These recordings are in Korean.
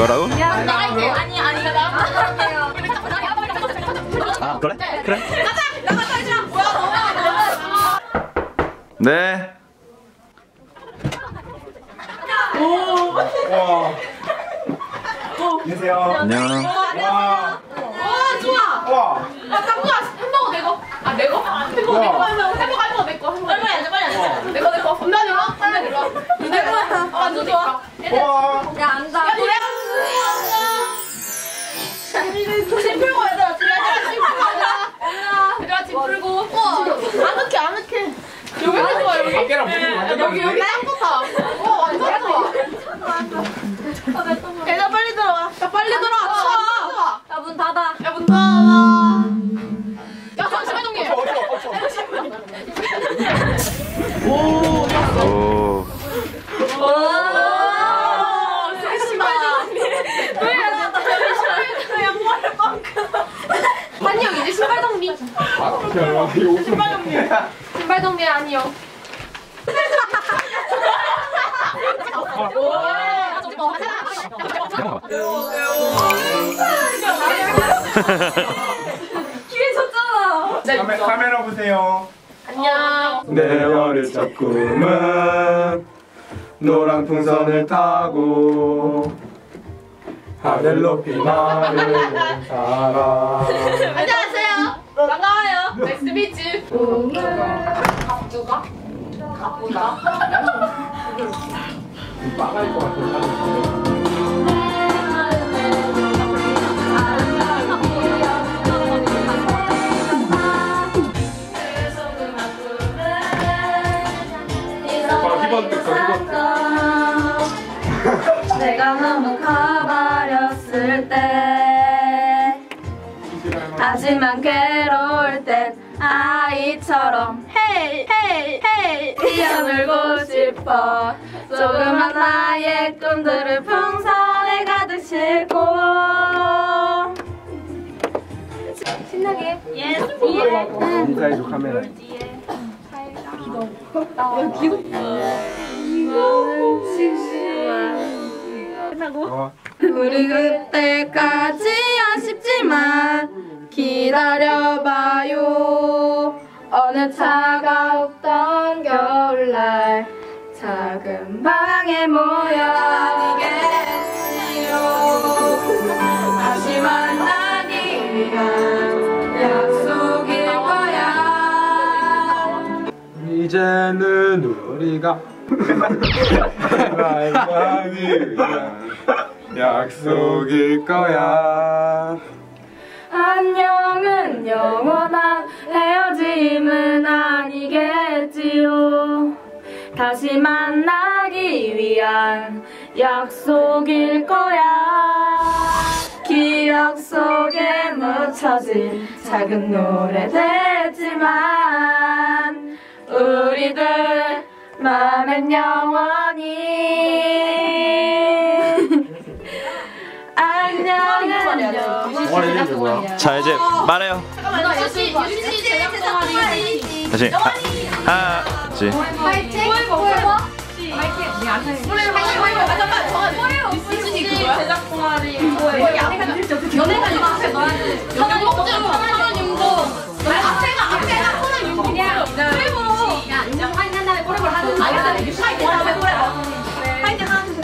뭐라고? 나갈게요. 아니 아니 나. 아 그래? 그래 가자. 나가 탈주라. 뭐야 너무 네 안녕하세요. 안녕 와. 와 좋아. 와. 아 깜구야 햄버거 내 거. 아 내 거? 햄버거 내 거. 햄버거 햄버거 내 거. 빨리 앉아 빨리 앉아. 내 거 내 거. 건너 들어. 건너 들어. 내 거. 아 완전 좋아. 와. 여기 밖에랑 분위기 완전 여기 여기 좋다 어. 완전 좋아. 얘들아 빨리 들어와. 야 빨리 들어와. 추워. 야문 닫아. 야문 닫아. 야 잠시만 정리 오 오. 빵크 한영 이제 신발 정리. 옷 신발 정리. 신발 정리 아니요 기회 줬잖아 카메, 카메라 보세요. 안녕 내 어릴 적 꿈은 노란 풍선을 타고 하늘 높이 나르는 사람. 안녕하세요. 반가워요. 넥스 비츠. 갑주가? 가쁘다. 빠갈 것 같아. 어, 희번 득서, 희번 내가 너무 커버렸을 때 하지만 괴로울 땐 아이처럼 헤이 헤이 헤이 뛰어놀고 싶 어 조그만 나의 꿈들을 풍선에 가득 싣고. 신나게? 예스 예 인사해줘, 카메라. 어, 우리 그때까지 아쉽지만 기다려봐요. 어느 차가웠던 겨울날 방에 모여 아니겠지요 다시 만나기 위한 약속일 거야 이제는 우리가 만나기 위한 약속일 거야. 안녕은 영원한 헤어짐은 아니겠지요. 다시 만나 기 위한 약속일 거야. 기억 속에 묻혀진 작은 노래됐지만 우리들 맘엔 영원히 자 이제 말해요 잠깐만, 유시, 유시 제작 동아리. 다시 하, 하나 둘 파이팅! 뭐예요? 유시 제작 동아리. 뭐예요? 연애가 앞에 넣어야 돼. 연봉증 편안한 윤봉. 앞에가 앞에가 편한 윤봉. 그리고 야 인정 파이팅 한 다음에 꼬리볼 하는. 파이팅 한 다음에 꼬리볼. 파이팅 하는 줄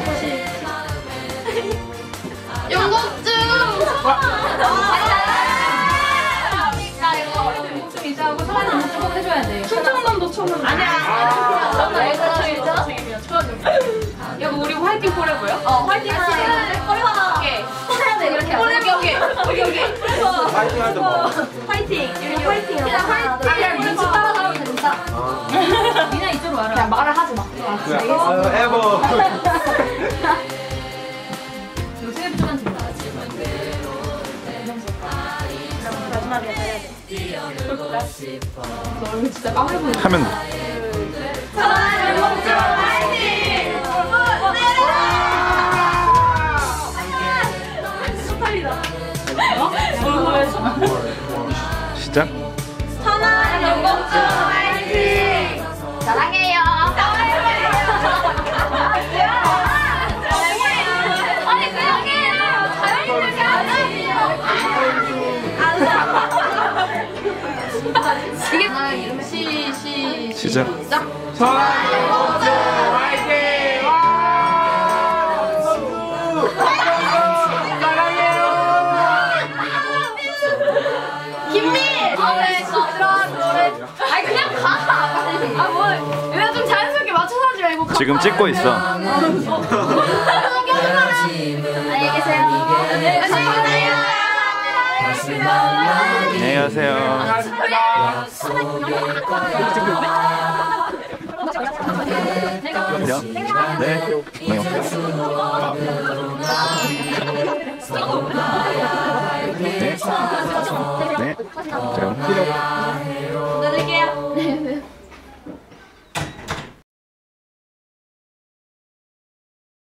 연봉증. 야 이거 연봉증 이제 하고 한번 꼭 해줘야 돼. 충청남도 초는 아니야. 화이팅 포레버야? 어, 화이팅 하자. 꼬리 하나. 오케이. 손 해야 돼, 이렇게. 꼬리 여기, 여기. 여기. 그래서 파이팅 할때 뭐? 화이팅. 여기 화이팅. 그냥 화이팅. 그냥 눈치 따라서 하면 된다. 니나 이쪽으로 와라. 그냥 말을 하지 마. 어, 에버. 요새 부탁한 좀 나지. 마지막에 해야 돼. 너 얼굴 진짜 까매 보이네. 하면 돼 시, 시작. 시작. 김민! 노래 들어 노래. 아니 그냥 가. 아 뭐? 내가 좀 자연스럽게 맞춰서 하지 말고. 지금 찍고 있어. 안녕히 계세요. 안녕히 계세요. 가세요. 그냥 네. 뭐요? 네. 네. 그럼.